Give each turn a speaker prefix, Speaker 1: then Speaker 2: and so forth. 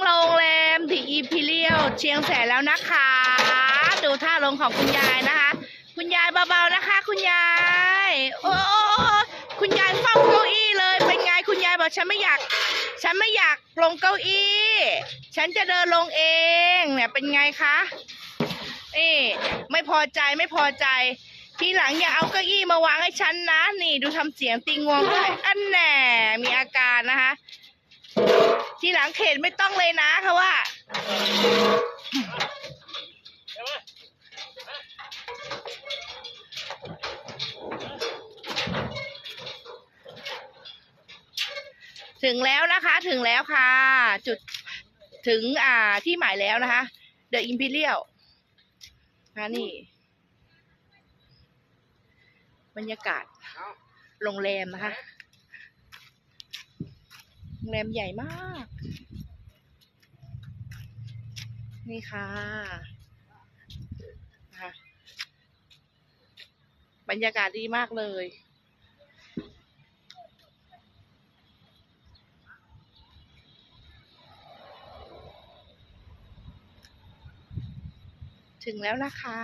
Speaker 1: โรงแรมดีอีพิเรียลเชียงแสนแล้วนะคะ ดูท่าลงของคุณยายนะคะ คุณยายเบาๆนะคะ คุณยาย โอ้คุณยายเฝ้าเก้าอี้เลย เป็นไงคุณยายบอกฉันไม่อยาก ฉันไม่อยากลงเก้าอี้ ฉันจะเดินลงเอง เนี่ยเป็นไงคะนี่ไม่พอใจไม่พอใจ ทีหลังอย่าเอาเก้าอี้มาวางให้ฉันนะ นี่ดูทำเสียงตีงวงด้วยอันแน่มีอาการนะคะ ทีหลังเขตไม่ต้องเลยนะค่ะว่าถึงแล้วนะคะ ถึงแล้วค่ะ จุดถึงอ่าที่หมายแล้วนะคะเดอะอิมพีเรียลนะนี่ บรรยากาศโรงแรมนะคะ โรงแรมใหญ่มาก นี่ค่ะนะคะบรรยากาศดีมากเลย ถึงแล้วนะคะ